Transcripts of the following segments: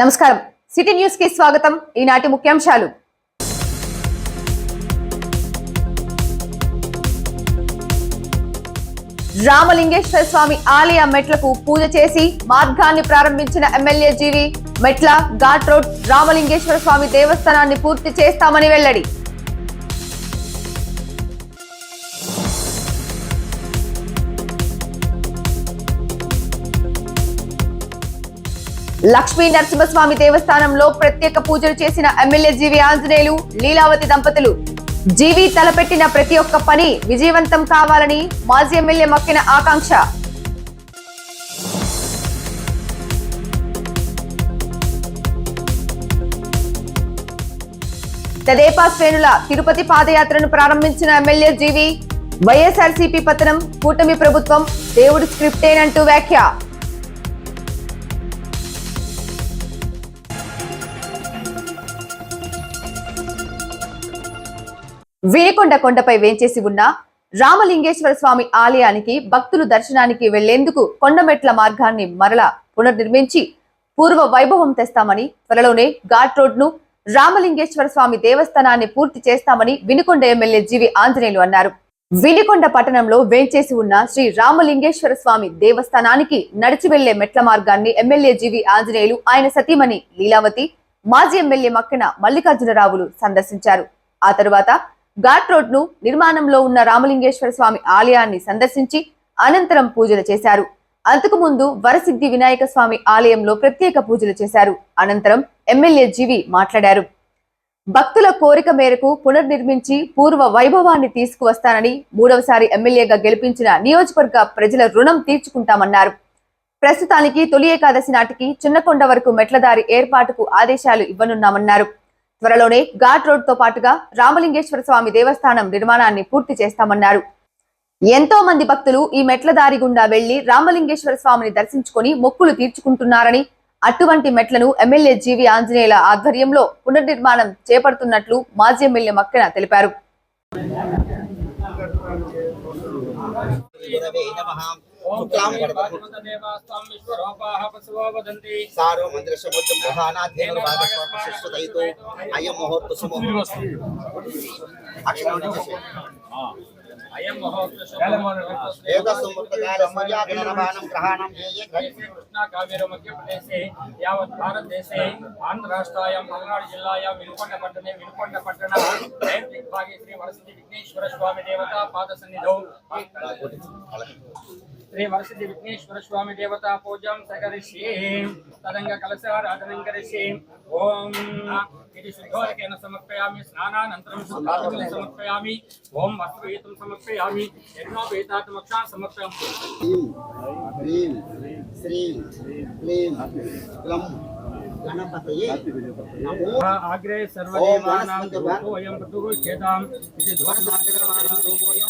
నమస్కారం. సిటీ న్యూస్కి స్వాగతం. ఈనాటి ముఖ్యాంశాలు. రామలింగేశ్వర స్వామి ఆలయ మెట్లకు పూజ చేసి మార్గాన్ని ప్రారంభించిన ఎమ్మెల్యే జీవి మెట్ల ఘాట్ రోడ్ రామలింగేశ్వర స్వామి దేవస్థానాన్ని పూర్తి చేస్తామని వెల్లడి. లక్ష్మీ నరసింహస్వామి దేవస్థానంలో ప్రత్యేక పూజలు చేసిన ఎమ్మెల్యే జీవి ఆంజనేయులు లీలావతి దంపతులు. జీవి తలపెట్టిన ప్రతి ఒక్క పని విజయవంతం కావాలని మాజీ ఎమ్మెల్యే మొక్కిన ఆకాంక్ష. తెదేపా శ్రేణుల తిరుపతి పాదయాత్రను ప్రారంభించిన ఎమ్మెల్యే జీవి వైఎస్ఆర్సీపీ పతనం కూటమి ప్రభుత్వం దేవుడి స్క్రిప్టేనంటూ వ్యాఖ్య. వీరికొండ కొండపై వేంచేసి ఉన్న రామలింగేశ్వర స్వామి ఆలయానికి భక్తులు దర్శనానికి వెళ్ళేందుకు కొండమెట్ల మార్గాన్ని మరల పునర్నిర్మించి పూర్వ వైభవం తెస్తామని త్వరలోనే ఘాట్ రోడ్ను రామలింగేశ్వర స్వామి దేవస్థానాన్ని పూర్తి చేస్తామని వినుకొండ ఎమ్మెల్యే జీవి ఆంజనేయులు అన్నారు. వినికొండ పట్టణంలో వేంచేసి ఉన్న శ్రీ రామలింగేశ్వర స్వామి దేవస్థానానికి నడిచి వెళ్ళే మెట్ల మార్గాన్ని ఎమ్మెల్యే జీవి ఆంజనేయులు ఆయన సతీమణి లీలావతి మాజీ ఎమ్మెల్యే మక్కిన మల్లికార్జునరావులు సందర్శించారు. ఆ తరువాత ఘాట్ రోడ్ను నిర్మాణంలో ఉన్న రామలింగేశ్వర స్వామి ఆలయాన్ని సందర్శించి అనంతరం పూజలు చేశారు. అంతకు ముందు వరసిద్ధి వినాయక స్వామి ఆలయంలో ప్రత్యేక పూజలు చేశారు. అనంతరం ఎమ్మెల్యే జీవి మాట్లాడారు. భక్తుల కోరిక మేరకు పునర్నిర్మించి పూర్వ వైభవాన్ని తీసుకువస్తానని మూడవసారి ఎమ్మెల్యేగా గెలిపించిన నియోజకవర్గ ప్రజల రుణం తీర్చుకుంటామన్నారు. ప్రస్తుతానికి తొలి ఏకాదశి నాటికి చిన్నకొండ వరకు మెట్లదారి ఏర్పాటుకు ఆదేశాలు ఇవ్వనున్నామన్నారు. త్వరలోనే ఘాట్ రోడ్తో పాటుగా రామలింగేశ్వర స్వామి దేవస్థానం నిర్మాణాన్ని పూర్తి చేస్తామన్నారు. ఎంతో మంది భక్తులు ఈ మెట్ల దారి గుండా వెళ్ళి రామలింగేశ్వర స్వామిని దర్శించుకొని మొక్కులు తీర్చుకుంటున్నారని అటువంటి మెట్లను ఎమ్మెల్యే జీవి ఆంజనేయుల ఆధ్వర్యంలో పునర్నిర్మాణం చేపడుతున్నట్లు మాజీ ఎమ్మెల్యే మక్కెన తెలిపారు. సారో మందిరశముద్రం ప్రధానాధ్యేన భాగస్వామిశిష్టదయితో అయం ముహూర్త సుముహూర్త అక్షరం అయం మహోత్సవ ఏకస్ముహూర్తకాల సూర్యాగ్రహణమానం గ్రహాణం ఏ కృష్ణా కావేరు మధ్యప్రదేశే యావత్ భారతదేశే ఆంధ్ర రాష్ట్రాయాం పల్నాడు జిల్లాయాం వినుకొండ పట్టణే వినుకొండ పట్టణ భాగే శ్రీ వరసిద్ధి విఘ్నేశ్వర స్వామి దేవతా పాద సన్నిధౌ. శ్రీ వరసిద్ధి విఘ్నేశ్వర స్వామి దేవతా పూజాం సకరిష్యే తదంగ కలశారాధనం కరిష్యే ఓం. ఇది శుద్ధోదకేన సమర్పయామి. స్నానానంతరం శుద్ధాత్మని సమర్పయామి. ఓం వస్త్రయుతం సమర్పయామి. యజ్ఞోపేతాత్మక్షా సమర్పయామి. శ్రీం క్లీం క్లం గణపతయే. నమో. ఆగ్రే సర్వదేవానాం. వయం పృథుచేతాం ఇది భూమిం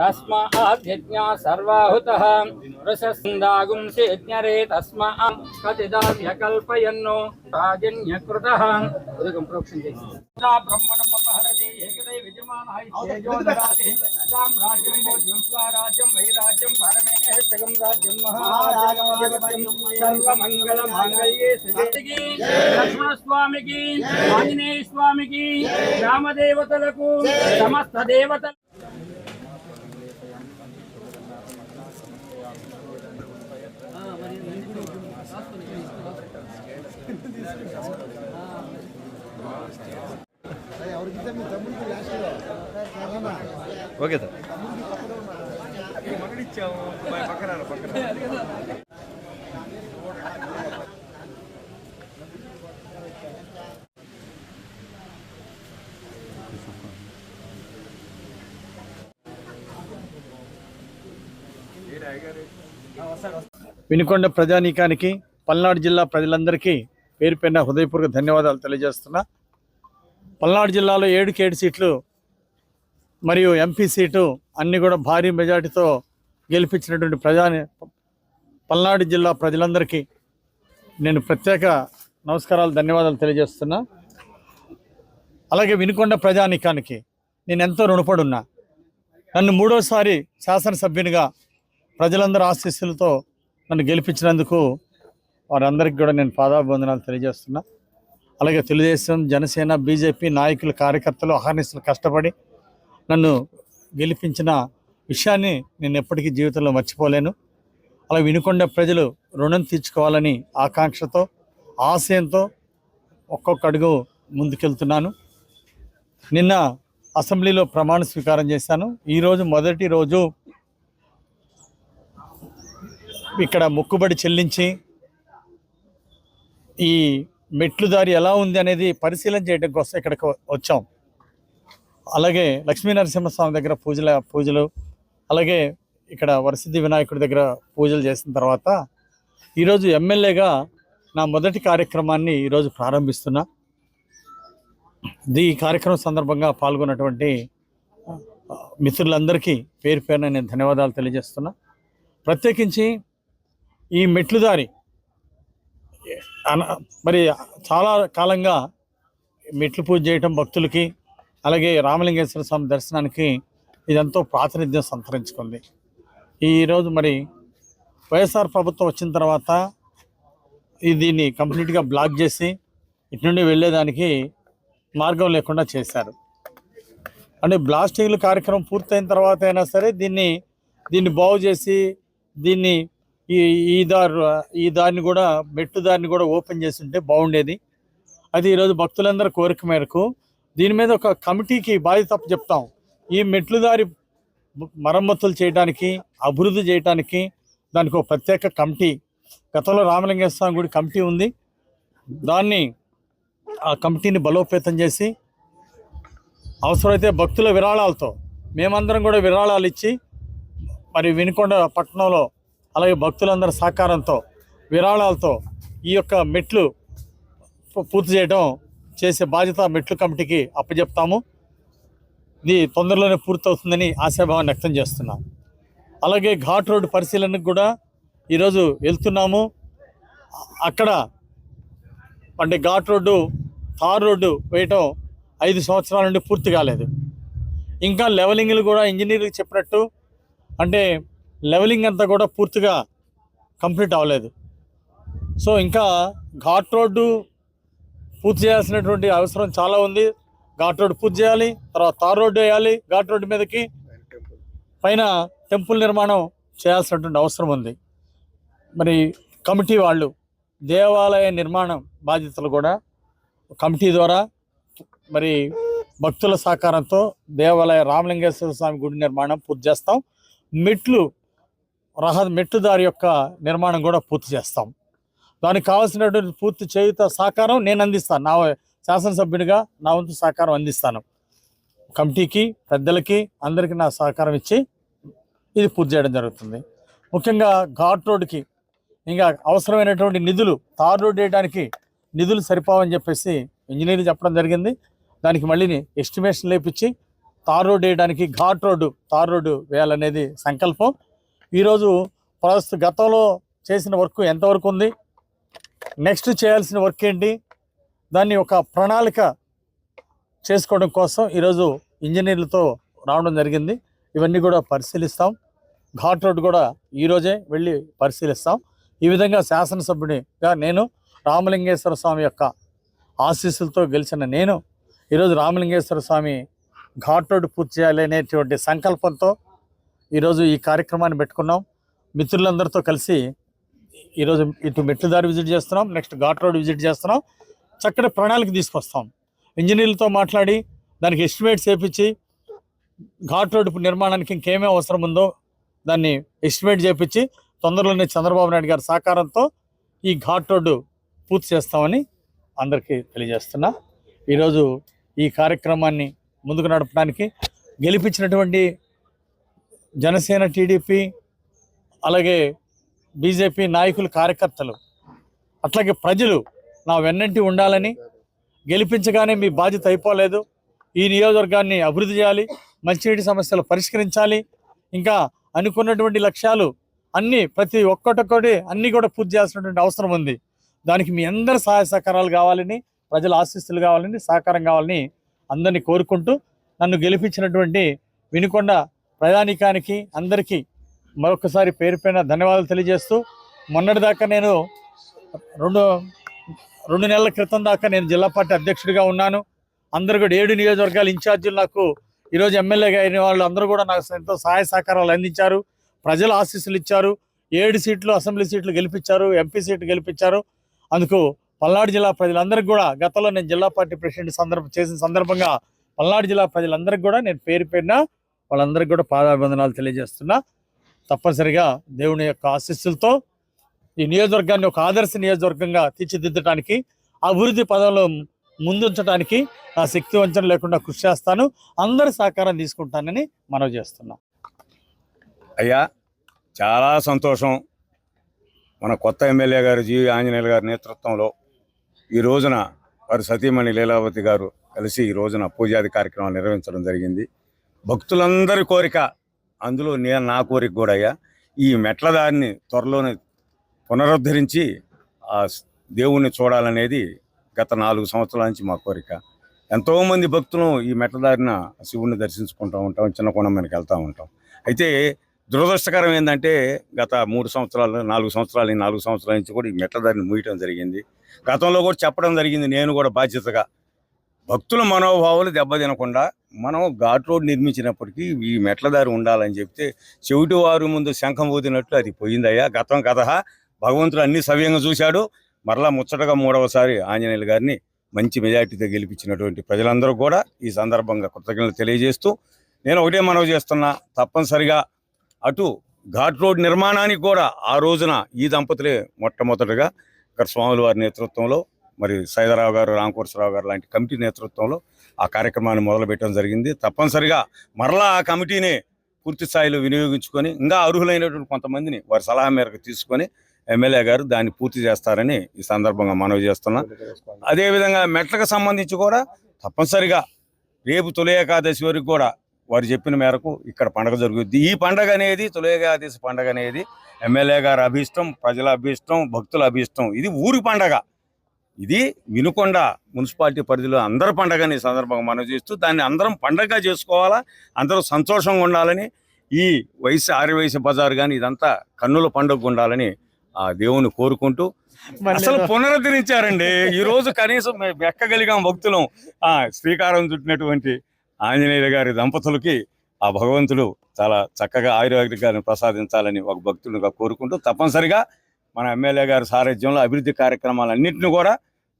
హవిషా సాధ్యా ఋషయిచ్చయే తస్మాత్ యజ్ఞా సర్వాహుతః. వృషస్కందాగుంసి యజ్ఞరే తస్మాత్ కతిదా వ్యకల్పయన్నో రాజన్యకృతః. ఉదకం ప్రోక్షం చేసి బ్రహ్మణం అపహరతి ఏకదై విద్యమానః ఇత్యేజో దదాతి సామ్రాజ్యం వైరాజ్యం పరమేష్టకం రాజ్యం సర్వమంగళ మాంగళ్యే ఆంజనేయ స్వామికి రామదేవతలకు. సమస్త దేవతలకు. Okay sir. వినుకొండ ప్రజానీకానికి పల్నాడు జిల్లా ప్రజలందరికీ పేరు పేరున హృదయపూర్వక ధన్యవాదాలు తెలియజేస్తున్నా. పల్నాడు జిల్లాలో ఏడుకి ఏడు సీట్లు మరియు ఎంపీ సీటు అన్ని కూడా భారీ మెజార్టీతో గెలిపించినటువంటి ప్రజా పల్నాడు జిల్లా ప్రజలందరికీ నేను ప్రత్యేక నమస్కారాలు ధన్యవాదాలు తెలియజేస్తున్నా. అలాగే వినుకొండ ప్రజానికానికి నేను ఎంతో రుణపడి ఉన్నా నన్ను మూడోసారి శాసనసభ్యునిగా ప్రజలందరి ఆశీస్సులతో నన్ను గెలిపించినందుకు వారందరికీ కూడా నేను పాదాభివందనాలు తెలియజేస్తున్నా. అలాగే తెలుగుదేశం జనసేన బీజేపీ నాయకులు కార్యకర్తలు అహర్నిస్తులు కష్టపడి నన్ను గెలిపించిన విషయాన్ని నేను ఎప్పటికీ జీవితంలో మర్చిపోలేను. అలా వినుకొండ ప్రజలు రుణం తీర్చుకోవాలని ఆకాంక్షతో ఆశయంతో ఒక్కొక్క అడుగు ముందుకెళ్తున్నాను. నిన్న అసెంబ్లీలో ప్రమాణ స్వీకారం చేశాను. ఈరోజు మొదటి రోజు ఇక్కడ మొక్కుబడి చెల్లించి ఈ మెట్లు దారి ఎలా ఉంది అనేది పరిశీలన చేయడం కోసం ఇక్కడికి వచ్చాం. అలాగే లక్ష్మీ నరసింహస్వామి దగ్గర పూజల పూజలు అలాగే ఇక్కడ వరసిద్ధి వినాయకుడి దగ్గర పూజలు చేసిన తర్వాత ఈరోజు ఎమ్మెల్యేగా నా మొదటి కార్యక్రమాన్ని ఈరోజు ప్రారంభిస్తున్నా. ఈ కార్యక్రమం సందర్భంగా పాల్గొన్నటువంటి మిత్రులందరికీ పేరు పేరున నేను ధన్యవాదాలు తెలియజేస్తున్నా. ప్రత్యేకించి ఈ మెట్లుదారి అన- మరి చాలా కాలంగా మెట్లు పూజ చేయటం భక్తులకి అలాగే రామలింగేశ్వర స్వామి దర్శనానికి ఇదంతో ప్రాతినిధ్యం సంతరించుకుంది. ఈరోజు మరి వైఎస్ఆర్ ప్రభుత్వం వచ్చిన తర్వాత ఈ దీన్ని కంప్లీట్గా బ్లాక్ చేసి ఇటు నుండి వెళ్ళేదానికి మార్గం లేకుండా చేశారు. అంటే బ్లాస్టింగ్ల కార్యక్రమం పూర్తయిన తర్వాత అయినా సరే దీన్ని దీన్ని బాగు చేసి దీన్ని ఈ ఈ దారి ఈ దారిని కూడా మెట్టు దారిని కూడా ఓపెన్ చేసి ఉంటే బాగుండేది. అది ఈరోజు భక్తులందరి కోరిక మేరకు దీని మీద ఒక కమిటీకి బాధ్యత చెప్తాం. ఈ మెట్లు దారి మరమ్మతులు చేయడానికి అభివృద్ధి చేయడానికి దానికి ఒక ప్రత్యేక కమిటీ గతంలో రామలింగేశ్వరం స్వామి గుడి కమిటీ ఉంది. దాన్ని ఆ కమిటీని బలోపేతం చేసి అవసరమైతే భక్తుల విరాళాలతో మేమందరం కూడా విరాళాలు ఇచ్చి మరి వినుకొండ పట్టణంలో అలాగే భక్తులందరి సహకారంతో విరాళాలతో ఈ యొక్క మెట్లు పూర్తి చేయడం చేసే బాధ్యత మెట్లు కమిటీకి అప్పచెప్తాము ఇది తొందరలోనే పూర్తవుతుందని ఆశాభావం వ్యక్తం చేస్తున్నాం. అలాగే ఘాట్ రోడ్డు పరిశీలనకు కూడా ఈరోజు వెళ్తున్నాము. అక్కడ అంటే ఘాట్ రోడ్డు తార్ రోడ్డు వేయటం ఐదు సంవత్సరాల నుండి పూర్తి కాలేదు. ఇంకా లెవలింగ్లు కూడా ఇంజనీర్లకు చెప్పినట్టు అంటే లెవలింగ్ అంతా కూడా పూర్తిగా కంప్లీట్ అవ్వలేదు. సో ఇంకా ఘాట్ రోడ్డు పూర్తి చేయాల్సినటువంటి అవసరం చాలా ఉంది. ఘాట్ రోడ్డు పూర్తి చేయాలి. తర్వాత తార్ రోడ్డు వేయాలి. ఘాట్ రోడ్డు మీదకి పైన టెంపుల్ నిర్మాణం చేయాల్సినటువంటి అవసరం ఉంది. మరి కమిటీ వాళ్ళు దేవాలయ నిర్మాణం బాధ్యతలు కూడా కమిటీ ద్వారా మరి భక్తుల సహకారంతో దేవాలయ రామలింగేశ్వర స్వామి గుడి నిర్మాణం పూర్తి చేస్తాం. మెట్లు రహ మెట్లు దారి యొక్క నిర్మాణం కూడా పూర్తి చేస్తాం. దానికి కావాల్సినటువంటి పూర్తి చేయుత సహకారం నేను అందిస్తాను. నా శాసనసభ్యుడిగా నా వంతు సహకారం అందిస్తాను. కమిటీకి పెద్దలకి అందరికీ నా సహకారం ఇచ్చి ఇది పూర్తి చేయడం జరుగుతుంది. ముఖ్యంగా ఘాట్ రోడ్డుకి ఇంకా అవసరమైనటువంటి నిధులు తార్ రోడ్ వేయడానికి నిధులు సరిపోవని చెప్పేసి ఇంజనీర్ చెప్పడం జరిగింది. దానికి మళ్ళీ ఎస్టిమేషన్ లేపించి తార్ రోడ్ వేయడానికి ఘాట్ రోడ్డు తార్ రోడ్డు వేయాలనేది సంకల్పం. ఈరోజు ప్రస్తుత గతంలో చేసిన వర్క్ ఎంతవరకు ఉంది? నెక్స్ట్ చేయాల్సిన వర్క్ ఏంటి? దాన్ని ఒక ప్రణాళిక చేసుకోవడం కోసం ఈరోజు ఇంజనీర్లతో రావడం జరిగింది. ఇవన్నీ కూడా పరిశీలిస్తాం. ఘాట్ రోడ్ కూడా ఈరోజే వెళ్ళి పరిశీలిస్తాం. ఈ విధంగా శాసనసభ్యునిగా నేను రామలింగేశ్వర స్వామి యొక్క ఆశీస్సులతో గెలిచిన నేను ఈరోజు రామలింగేశ్వర స్వామి ఘాట్ రోడ్ పూర్తి చేయాలి అనేటువంటి సంకల్పంతో ఈరోజు ఈ కార్యక్రమాన్ని పెట్టుకున్నాం. మిత్రులందరితో కలిసి ఈరోజు ఇటు మెట్లు దారి విజిట్ చేస్తున్నాం నెక్స్ట్ ఘాట్ రోడ్ విజిట్ చేస్తున్నాం. చక్కటి ప్రణాళిక తీసుకొస్తాం. ఇంజనీర్లతో మాట్లాడి దానికి ఎస్టిమేట్స్ చేపించి ఘాట్ రోడ్డు నిర్మాణానికి ఇంకేమేమి అవసరం ఉందో దాన్ని ఎస్టిమేట్ చేపించి తొందరలోనే చంద్రబాబు నాయుడు గారి సహకారంతో ఈ ఘాట్ రోడ్డు పూర్తి చేస్తామని అందరికీ తెలియజేస్తున్నా. ఈరోజు ఈ కార్యక్రమాన్ని ముందుకు నడపడానికి గెలిపించినటువంటి జనసేన టీడీపీ అలాగే బీజేపీ నాయకులు కార్యకర్తలు. అట్లాగే ప్రజలు నా వెన్నంటి ఉండాలని గెలిపించగానే మీ బాధ్యత అయిపోలేదు. ఈ నియోజకవర్గాన్ని అభివృద్ధి చేయాలి మంచినీటి సమస్యలు పరిష్కరించాలి. ఇంకా అనుకున్నటువంటి లక్ష్యాలు అన్నీ ప్రతి ఒక్కటొక్కటి అన్నీ కూడా పూర్తి చేయాల్సినటువంటి అవసరం ఉంది. దానికి మీ అందరి సహాయ సహకారాలు కావాలని ప్రజల ఆశీస్సులు కావాలని సహకారం కావాలని అందరినీ కోరుకుంటూ నన్ను గెలిపించినటువంటి వినుకొండ ప్రయాణికానికి అందరికీ మరొకసారి పేరు పైన ధన్యవాదాలు తెలియజేస్తూ మొన్నటిదాకా నేను రెండు రెండు నెలల క్రితం దాకా నేను జిల్లా పార్టీ అధ్యక్షుడిగా ఉన్నాను. అందరు కూడా ఏడు నియోజకవర్గాల ఇన్ఛార్జీలు నాకు ఈరోజు ఎమ్మెల్యేగా అయిన వాళ్ళు అందరూ కూడా నాకు ఎంతో సహాయ సహకారాలు అందించారు. ప్రజల ఆశీస్సులు ఇచ్చారు. ఏడు సీట్లు అసెంబ్లీ సీట్లు గెలిపించారు ఎంపీ సీట్లు గెలిపించారు. అందుకు పల్నాడు జిల్లా ప్రజలందరికీ కూడా గతంలో నేను జిల్లా పార్టీ ప్రెసిడెంట్ సందర్భ చేసిన సందర్భంగా పల్నాడు జిల్లా ప్రజలందరికీ కూడా నేను పేరు పేరున వాళ్ళందరికీ కూడా పాదాభివందనాలు తెలియజేస్తున్నా. తప్పనిసరిగా దేవుని యొక్క ఆశీస్సులతో ఈ నియోజకవర్గాన్ని ఒక ఆదర్శ నియోజకవర్గంగా తీర్చిదిద్దడానికి అభివృద్ధి పదంలో ముందుంచడానికి నా శక్తి వంచన లేకుండా కృషి చేస్తాను. అందరి సహకారం తీసుకుంటానని మనవి చేస్తున్నా. అయ్యా చాలా సంతోషం. మన కొత్త ఎమ్మెల్యే గారు జి. ఆంజనేయులు గారి నేతృత్వంలో ఈ రోజున వారి సతీమణి లీలావతి గారు కలిసి ఈ రోజున పూజాది కార్యక్రమాలు నిర్వహించడం జరిగింది. భక్తులందరి కోరిక అందులో నేను నా కోరిక కూడా అయ్యా ఈ మెట్ల దారిని త్వరలోనే పునరుద్ధరించి ఆ దేవుణ్ణి చూడాలనేది గత నాలుగు సంవత్సరాల నుంచి మా కోరిక. ఎంతోమంది భక్తులు ఈ మెట్ల దారిన శివుణ్ణి దర్శించుకుంటూ ఉంటాం చిన్న మనకి వెళ్తూ ఉంటాం. అయితే దురదృష్టకరం ఏంటంటే గత మూడు సంవత్సరాలు నాలుగు సంవత్సరాలు నాలుగు సంవత్సరాల నుంచి కూడా ఈ మెట్ల దారిని మూయటం జరిగింది. గతంలో కూడా చెప్పడం జరిగింది నేను కూడా బాధ్యతగా భక్తుల మనోభావాలు దెబ్బతినకుండా మనం ఘాట్ రోడ్ నిర్మించినప్పటికీ ఈ మెట్ల దారి ఉండాలని చెప్తే చెవిటి వారు ముందు శంఖం ఊదినట్లు అది పోయిందయ్యా. గతం కథ. భగవంతుడు అన్ని సవ్యంగా చూశాడు. మరలా ముచ్చటగా మూడవసారి ఆంజనేయులు గారిని మంచి మెజార్టీతో గెలిపించినటువంటి ప్రజలందరూ కూడా ఈ సందర్భంగా కృతజ్ఞతలు తెలియజేస్తూ నేను ఒకటే మనవి చేస్తున్నా. తప్పనిసరిగా అటు ఘాట్ రోడ్ నిర్మాణానికి కూడా ఆ రోజున ఈ దంపతులే మొట్టమొదటిగా ఇక్కడ స్వాముల వారి నేతృత్వంలో మరి సైదరావు గారు రామకోటరావు గారు లాంటి కమిటీ నేతృత్వంలో ఆ కార్యక్రమాన్ని మొదలుపెట్టడం జరిగింది. తప్పనిసరిగా మరలా ఆ కమిటీని పూర్తి స్థాయిలో వినియోగించుకొని ఇంకా అర్హులైనటువంటి కొంతమందిని వారి సలహా మేరకు తీసుకొని ఎమ్మెల్యే గారు దాన్ని పూర్తి చేస్తారని ఈ సందర్భంగా మనవి చేస్తున్నా. అదేవిధంగా మెట్లకు సంబంధించి కూడా తప్పనిసరిగా రేపు తొలి ఏకాదశి వరకు కూడా వారు చెప్పిన మేరకు ఇక్కడ పండగ జరుగుద్ది. ఈ పండగ అనేది తొలి ఏకాదశి పండగ అనేది ఎమ్మెల్యే గారు అభిష్టం ప్రజల అభిష్టం భక్తుల అభిష్టం. ఇది ఊరి పండగ. ఇది వినుకొండ మున్సిపాలిటీ పరిధిలో అందరి పండగని సందర్భంగా మనం చేస్తూ దాన్ని అందరం పండగగా చేసుకోవాలా అందరూ సంతోషంగా ఉండాలని ఈ వయసు ఆరు వయసు బజార్ కానీ ఇదంతా కన్నుల పండుగ ఉండాలని ఆ దేవుని కోరుకుంటూ అసలు పునరుద్ధరించారండి. ఈ రోజు కనీసం మేము ఎక్కగలిగాం భక్తులం. ఆ శ్రీకారం చుట్టినటువంటి ఆంజనేయ గారి దంపతులకి ఆ భగవంతుడు చాలా చక్కగా ఆయుర్వేదికాన్ని ప్రసాదించాలని ఒక భక్తునిగా కోరుకుంటూ తప్పనిసరిగా మన ఎమ్మెల్యే గారి సారథ్యంలో అభివృద్ధి కార్యక్రమాలన్నింటినీ కూడా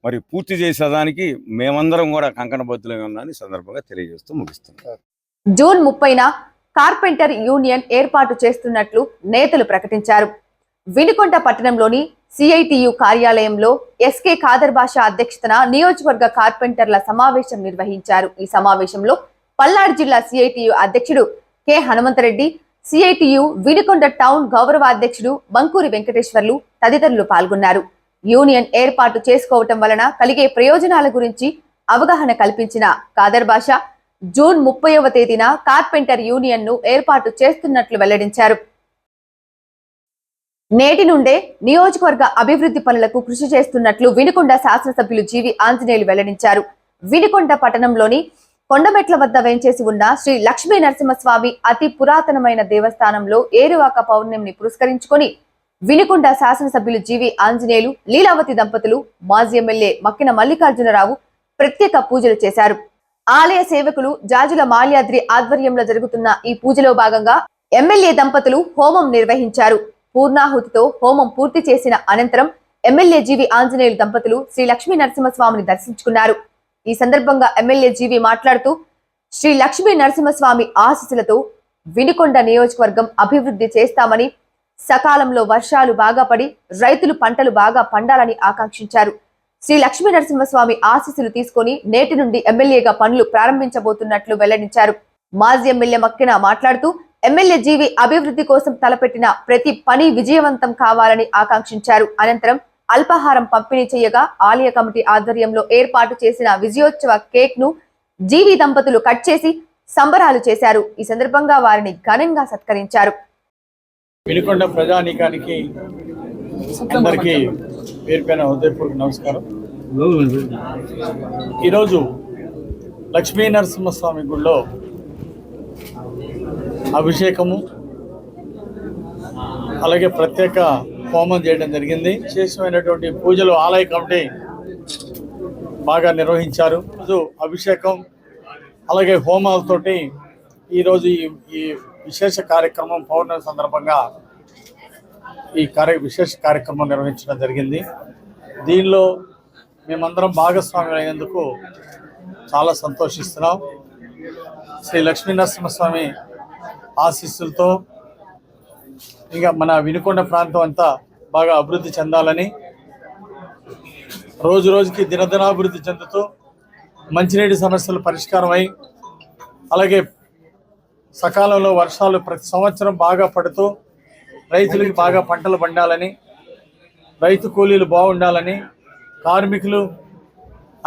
మరి పూర్తి చేసేదానికి మేమందరం కూడా కంకణబద్దులై ఉన్నామని సందర్భంగా తెలియజేస్తూ ముగిస్తున్నాం. జూన్ ముప్పైన కార్పెంటర్ యూనియన్ ఏర్పాటు చేస్తున్నట్లు నేతలు ప్రకటించారు. వినుకొండ పట్టణంలోని సిఐటియు కార్యాలయంలో ఎస్కే ఖాదర్ బాషా అధ్యక్షతన నియోజకవర్గ కార్పెంటర్ల సమావేశం నిర్వహించారు. ఈ సమావేశంలో పల్నాడు జిల్లా సిఐటియు అధ్యక్షుడు K Hanumanthareddy CITU Vinukonda town గౌరవ అధ్యక్షుడు బంకూరి వెంకటేశ్వర్లు తదితరులు పాల్గొన్నారు. యూనియన్ ఏర్పాటు చేసుకోవటం వలన కలిగే ప్రయోజనాల గురించి అవగాహన కల్పించిన కాదర్ బాషా జూన్ ముప్పైవ తేదీన కార్పెంటర్ యూనియన్ను ఏర్పాటు చేస్తున్నట్లు వెల్లడించారు. నేటి నుండే నియోజకవర్గ అభివృద్ధి పనులకు కృషి చేస్తున్నట్లు వినుకొండ శాసనసభ్యులు జీవి ఆంజనేయులు వెల్లడించారు. వినుకొండ పట్టణంలోని కొండమెట్ల వద్ద వేంచేసి ఉన్న శ్రీ లక్ష్మీ నరసింహస్వామి అతి పురాతనమైన దేవస్థానంలో ఏరువాక పౌర్ణమిని పురస్కరించుకొని వినుకొండ శాసనసభ్యులు జీవి ఆంజనేయులు లీలావతి దంపతులు మాజీ ఎమ్మెల్యే మక్కిన మల్లికార్జునరావు ప్రత్యేక పూజలు చేశారు. ఆలయ సేవకులు జాజుల మాల్యాద్రి ఆధ్వర్యంలో జరుగుతున్న ఈ పూజలో భాగంగా ఎమ్మెల్యే దంపతులు హోమం నిర్వహించారు. పూర్ణాహుతితో హోమం పూర్తి చేసిన అనంతరం ఎమ్మెల్యే జీవి ఆంజనేయులు దంపతులు శ్రీ లక్ష్మీ నరసింహస్వామిని దర్శించుకున్నారు. ఈ సందర్భంగా ఎమ్మెల్యే జీవి మాట్లాడుతూ శ్రీ లక్ష్మీ నరసింహస్వామి ఆశీస్సులతో వినుకొండ నియోజకవర్గం అభివృద్ధి చేస్తామని సకాలంలో వర్షాలు బాగా పడి రైతులు పంటలు బాగా పండాలని ఆకాంక్షించారు. శ్రీ లక్ష్మీ నరసింహస్వామి ఆశీస్సులు తీసుకొని నేటి నుండి ఎమ్మెల్యేగా పనులు ప్రారంభించబోతున్నట్లు వెల్లడించారు. మాజీ ఎమ్మెల్యే మక్కిన మాట్లాడుతూ ఎమ్మెల్యే జీవి అభివృద్ధి కోసం తలపెట్టిన ప్రతి పని విజయవంతం కావాలని ఆకాంక్షించారు. అనంతరం అల్పాహారం పంపిణీ చేయగా ఆలయ కమిటీ ఆధ్వర్యంలో ఏర్పాటు చేసిన విజయోత్సవ కేక్ను జీవి దంపతులు కట్ చేసి సంబరాలు చేశారు. ఈ సందర్భంగా వారిని ఘనంగా సత్కరించారు. వినుకొండ ప్రజానీకానికి అందరికీ పేరు పైన హృదయపూర్వక నమస్కారం. ఈరోజు లక్ష్మీ నరసింహస్వామి గుడిలో అభిషేకము అలాగే ప్రత్యేక హోమం చేయడం జరిగింది. విశేషమైనటువంటి పూజలు ఆలయ కమిటీ బాగా నిర్వహించారు. రోజు అభిషేకం అలాగే హోమాలతోటి ఈరోజు ఈ ఈ విశేష కార్యక్రమం పౌర్ణమి సందర్భంగా ఈ కార్య విశేష కార్యక్రమం నిర్వహించడం జరిగింది. దీనిలో మేమందరం భాగస్వామ్యం అయినందుకు చాలా సంతోషిస్తున్నాం. శ్రీ లక్ష్మీనరసింహస్వామి ఆశీస్సులతో ఇంకా మన వినుకొండ ప్రాంతం అంతా బాగా అభివృద్ధి చెందాలని రోజు రోజుకి దినదినాభివృద్ధి చెందుతూ మంచినీటి సమస్యలు పరిష్కారమై అలాగే సకాలంలో వర్షాలు ప్రతి సంవత్సరం బాగా పడుతూ రైతులకి బాగా పంటలు పండాలని రైతు కూలీలు బాగుండాలని కార్మికులు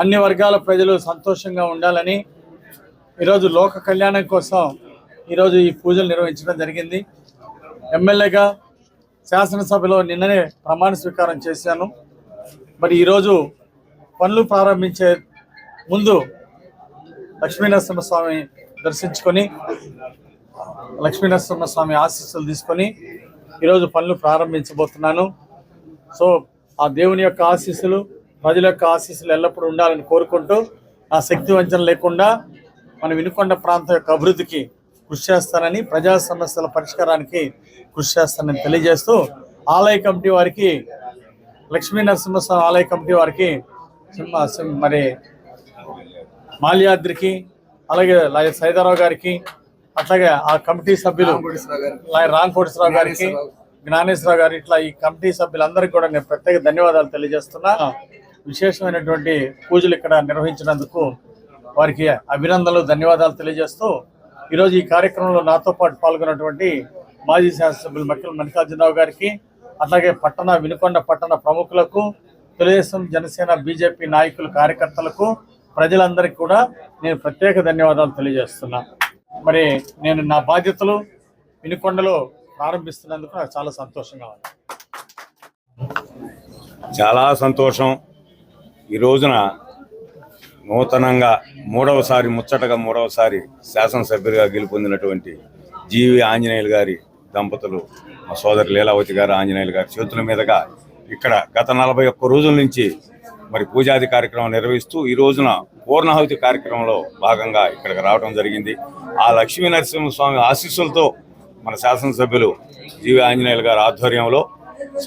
అన్ని వర్గాల ప్రజలు సంతోషంగా ఉండాలని ఈరోజు లోక కళ్యాణం కోసం ఈరోజు ఈ పూజలు నిర్వహించడం జరిగింది. ఎమ్మెల్యేగా శాసనసభలో నిన్ననే ప్రమాణ స్వీకారం చేశాను. మరి ఈరోజు పనులు ప్రారంభించే ముందు లక్ష్మీనరసింహస్వామి దర్శించుకొని లక్ష్మీనరసింహ స్వామి ఆశీస్సులు తీసుకొని ఈరోజు పనులు ప్రారంభించబోతున్నాను. సో ఆ దేవుని యొక్క ఆశీస్సులు ప్రజల యొక్క ఆశీస్సులు ఎల్లప్పుడూ ఉండాలని కోరుకుంటూ ఆ శక్తి వంచన లేకుండా మన వినుకొండ ప్రాంతం యొక్క అభివృద్ధికి కృషి చేస్తానని ప్రజా సమస్యల పరిష్కారానికి కృషి చేస్తానని తెలియజేస్తూ ఆలయ కమిటీ వారికి లక్ష్మీ నరసింహస్వామి ఆలయ కమిటీ వారికి సింహ- మరి మాల్యాద్రికి అలాగే లాయర్ సైదారావు గారికి అట్లాగే ఆ కమిటీ సభ్యులు లాయర్ రామ్ కోటేశ్వరరావు గారికి జ్ఞానేశ్వరరావు. గారు ఇట్లా ఈ కమిటీ సభ్యులందరికీ కూడా నేను ప్రత్యేక ధన్యవాదాలు తెలియజేస్తున్నా. విశేషమైనటువంటి పూజలు ఇక్కడ నిర్వహించినందుకు వారికి అభినందనలు ధన్యవాదాలు తెలియజేస్తూ ఈరోజు ఈ కార్యక్రమంలో నాతో పాటు పాల్గొన్నటువంటి మాజీ శాసనసభ్యులు మక్కిల మల్లికార్జునరావు గారికి అట్లాగే పట్టణ వినుకొండ పట్టణ ప్రముఖులకు తెలుగుదేశం జనసేన బీజేపీ నాయకులు కార్యకర్తలకు ప్రజలందరికీ కూడా నేను ప్రత్యేక ధన్యవాదాలు తెలియజేస్తున్నా. మరి నేను నా బాధ్యతలు వినుకొండలో ప్రారంభిస్తున్నందుకు నాకు చాలా సంతోషంగా ఉంది. చాలా సంతోషం. ఈ రోజున నూతనంగా మూడవసారి ముచ్చటగా మూడవసారి శాసనసభ్యులుగా గెలుపొందినటువంటి జీవి ఆంజనేయులు గారి దంపతులు మా సోదరి లీలావతి గారు ఆంజనేయులు గారి చేతుల మీదుగా ఇక్కడ గత నలభై ఒక్క రోజుల నుంచి మరి పూజాది కార్యక్రమం నిర్వహిస్తూ ఈ రోజున పూర్ణాహుతి కార్యక్రమంలో భాగంగా ఇక్కడికి రావడం జరిగింది. ఆ లక్ష్మీ నరసింహస్వామి ఆశీస్సులతో మన శాసనసభ్యులు జీవి ఆంజనేయులు గారి ఆధ్వర్యంలో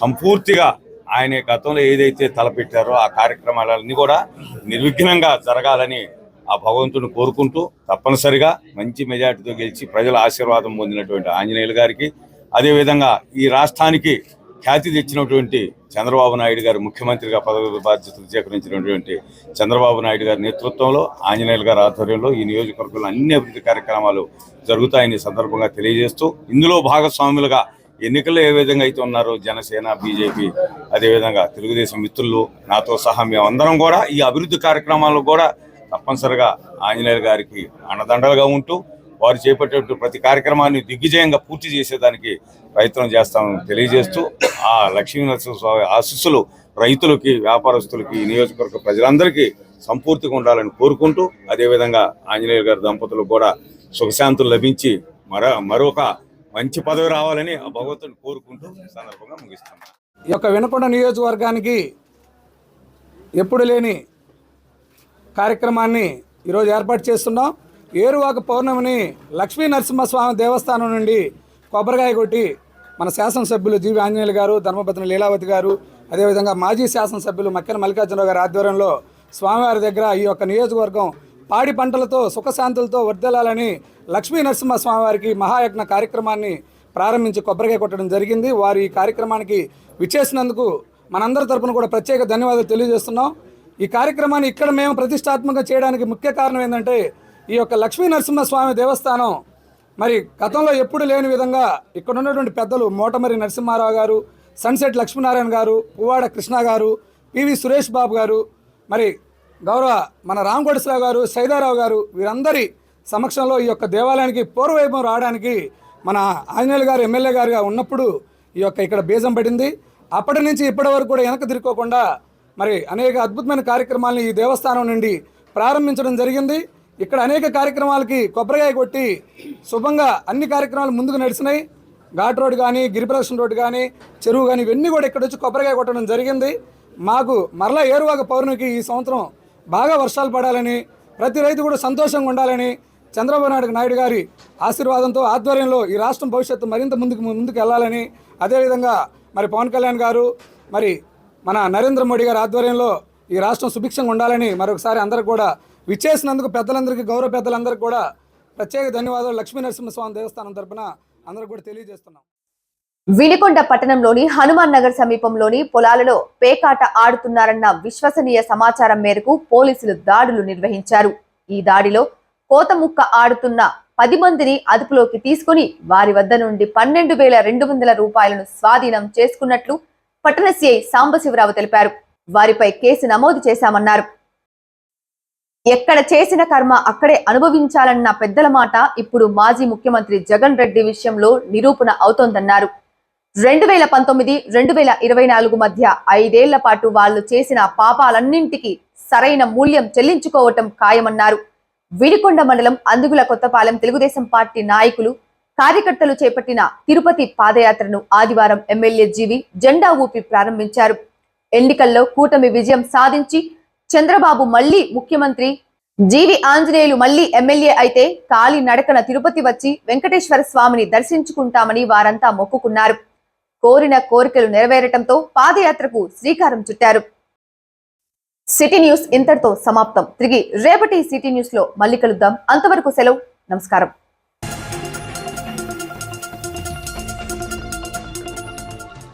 సంపూర్తిగా ఆయన గతంలో ఏదైతే తలపెట్టారో ఆ కార్యక్రమాలన్నీ కూడా నిర్విఘ్నంగా జరగాలని ఆ భగవంతుని కోరుకుంటూ తప్పనిసరిగా మంచి మెజార్టీతో గెలిచి ప్రజల ఆశీర్వాదం పొందినటువంటి ఆంజనేయులు గారికి అదేవిధంగా ఈ రాష్ట్రానికి ఖ్యాతి తెచ్చినటువంటి చంద్రబాబు నాయుడు గారు ముఖ్యమంత్రిగా పదవి బాధ్యతలు స్వీకరించినటువంటి చంద్రబాబు నాయుడు గారి నేతృత్వంలో ఆంజనేయులు గారి ఆధ్వర్యంలో ఈ నియోజకవర్గంలో అన్ని అభివృద్ధి కార్యక్రమాలు జరుగుతాయని సందర్భంగా తెలియజేస్తూ ఇందులో భాగస్వాములుగా ఎన్నికల్లో ఏ విధంగా అయితే ఉన్నారో జనసేన బీజేపీ అదేవిధంగా తెలుగుదేశం మిత్రులు నాతో సహా మేమందరం కూడా ఈ అభివృద్ధి కార్యక్రమాల్లో కూడా తప్పనిసరిగా ఆంజనేయులు గారికి అండదండలుగా ఉంటూ వారు చేపట్టే ప్రతి కార్యక్రమాన్ని దిగ్విజయంగా పూర్తి చేసేదానికి ప్రయత్నం చేస్తామని తెలియజేస్తూ ఆ లక్ష్మీ నరసింహస్వామి ఆశీస్సులు రైతులకి వ్యాపారస్తులకి నియోజకవర్గ ప్రజలందరికీ సంపూర్తిగా ఉండాలని కోరుకుంటూ అదేవిధంగా ఆంజనేయులు గారి దంపతులకు కూడా సుఖశాంతులు లభించి మరో మరొక మంచి పదవి రావాలని ఆ భగవంతుని కోరుకుంటూ సందర్భంగా ముగిస్తున్నాను ఈ యొక్క వినకొండ నియోజకవర్గానికి ఎప్పుడు లేని కార్యక్రమాన్ని ఈరోజు ఏర్పాటు చేస్తున్నాం. ఏరువాక పౌర్ణమిని లక్ష్మీ నరసింహస్వామి దేవస్థానం నుండి కొబ్బరికాయ కొట్టి మన శాసనసభ్యులు జీవి ఆంజనేయులు గారు ధర్మపత్ని లీలావతి గారు అదేవిధంగా మాజీ శాసనసభ్యులు మక్కెన మల్లికార్జునరావు గారి ఆధ్వర్యంలో స్వామివారి దగ్గర ఈ యొక్క నియోజకవర్గం పాడి పంటలతో సుఖశాంతులతో వర్ధిల్లాలని లక్ష్మీ నరసింహస్వామి వారికి మహాయజ్ఞ కార్యక్రమాన్ని ప్రారంభించి కొబ్బరికాయ కొట్టడం జరిగింది. వారి ఈ కార్యక్రమానికి విచ్చేసినందుకు మనందరి తరపున కూడా ప్రత్యేక ధన్యవాదాలు తెలియజేస్తున్నాం. ఈ కార్యక్రమాన్ని ఇక్కడ మేము ప్రతిష్టాత్మకంగా చేయడానికి ముఖ్య కారణం ఏంటంటే ఈ యొక్క లక్ష్మీ నరసింహస్వామి దేవస్థానం మరి గతంలో ఎప్పుడు లేని విధంగా ఇక్కడ ఉన్నటువంటి పెద్దలు మోటమరి నరసింహారావు గారు సన్సెట్ లక్ష్మీనారాయణ గారు పువ్వాడ కృష్ణ గారు పివి సురేష్ బాబు గారు మరి గౌరవ మన రామకోటేశ్వరరావు గారు సైదారావు గారు వీరందరి సమక్షంలో ఈ యొక్క దేవాలయానికి పూర్వవైభవం రావడానికి మన ఆంజనేయులు గారు ఎమ్మెల్యే గారుగా ఉన్నప్పుడు ఈ యొక్క ఇక్కడ బీజం పడింది. అప్పటి నుంచి ఇప్పటి వరకు కూడా వెనక తిరుక్కోకుండా మరి అనేక అద్భుతమైన కార్యక్రమాలను ఈ దేవస్థానం నుండి ప్రారంభించడం జరిగింది. ఇక్కడ అనేక కార్యక్రమాలకి కొబ్బరికాయ కొట్టి శుభంగా అన్ని కార్యక్రమాలు ముందుకు నడిచినాయి. ఘాట్ రోడ్ కానీ గిరిప్రదర్శన రోడ్ కానీ చెరువు కానీ ఇవన్నీ కూడా ఇక్కడ వచ్చి కొబ్బరికాయ కొట్టడం జరిగింది. మాకు మరలా ఏరువాక పౌర్ణమికి ఈ సంవత్సరం బాగా వర్షాలు పడాలని ప్రతి రైతు కూడా సంతోషంగా ఉండాలని చంద్రబాబు నాయుడు నాయుడు గారి ఆశీర్వాదంతో ఆధ్వర్యంలో ఈ రాష్ట్రం భవిష్యత్తు మరింత ముందుకు ముందుకు వెళ్ళాలని అదేవిధంగా మరి పవన్ కళ్యాణ్ గారు మరి మన నరేంద్ర మోడీ గారి ఆధ్వర్యంలో ఈ రాష్ట్రం సుభిక్షంగా ఉండాలని మరొకసారి అందరికి కూడా విచ్చేసినందుకు పెద్దలందరికీ గౌరవ పెద్దలందరికీ కూడా ప్రత్యేక ధన్యవాదాలు. లక్ష్మీ నరసింహస్వామి దేవస్థానం తరపున అందరికి కూడా తెలియజేస్తున్నాం. వినికొండ పట్టణంలోని హనుమాన్ నగర్ సమీపంలోని పొలాలలో పేకాట ఆడుతున్నారన్న విశ్వసనీయ సమాచారం మేరకు పోలీసులు దాడులు నిర్వహించారు. ఈ దాడిలో కోతముక్క ఆడుతున్న పది మందిని అదుపులోకి తీసుకుని వారి వద్ద నుండి పన్నెండు వేల రెండు వందల రూపాయలను స్వాధీనం చేసుకున్నట్లు పట్టణ సిఐ సాంబశివరావు తెలిపారు. వారిపై కేసు నమోదు చేశామన్నారు. ఎక్కడ చేసిన కర్మ అక్కడే అనుభవించాలన్న పెద్దల మాట ఇప్పుడు మాజీ ముఖ్యమంత్రి జగన్ రెడ్డి విషయంలో నిరూపణ అవుతోందన్నారు. రెండు వేల పంతొమ్మిది రెండు వేల ఇరవై నాలుగు మధ్య ఐదేళ్ళ పాటు వాళ్ళు చేసిన పాపాలన్నింటికి సరైన మూల్యం చెల్లించుకోవటం ఖాయమన్నారు. విడికొండ మండలం అందుగుల కొత్తపాలెం తెలుగుదేశం పార్టీ నాయకులు కార్యకర్తలు చేపట్టిన తిరుపతి పాదయాత్రను ఆదివారం ఎమ్మెల్యే జీవి జెండా ఊపి ప్రారంభించారు. ఎన్నికల్లో కూటమి విజయం సాధించి చంద్రబాబు మళ్ళీ ముఖ్యమంత్రి జీవి ఆంజనేయులు మళ్ళీ ఎమ్మెల్యే అయితే కాలి నడకన తిరుపతి వచ్చి వెంకటేశ్వర స్వామిని దర్శించుకుంటామని వారంతా మొక్కుకున్నారు. కోరిన కోరికలు నెరవేరటంతో పాదయాత్రకు శ్రీకారం చుట్టారు. సిటీ న్యూస్ ఇంతటితో సమాప్తం. తిరిగి రేపటి సిటీ న్యూస్లో మళ్ళీ కలుద్దాం. అంతవరకు సెలవు. నమస్కారం.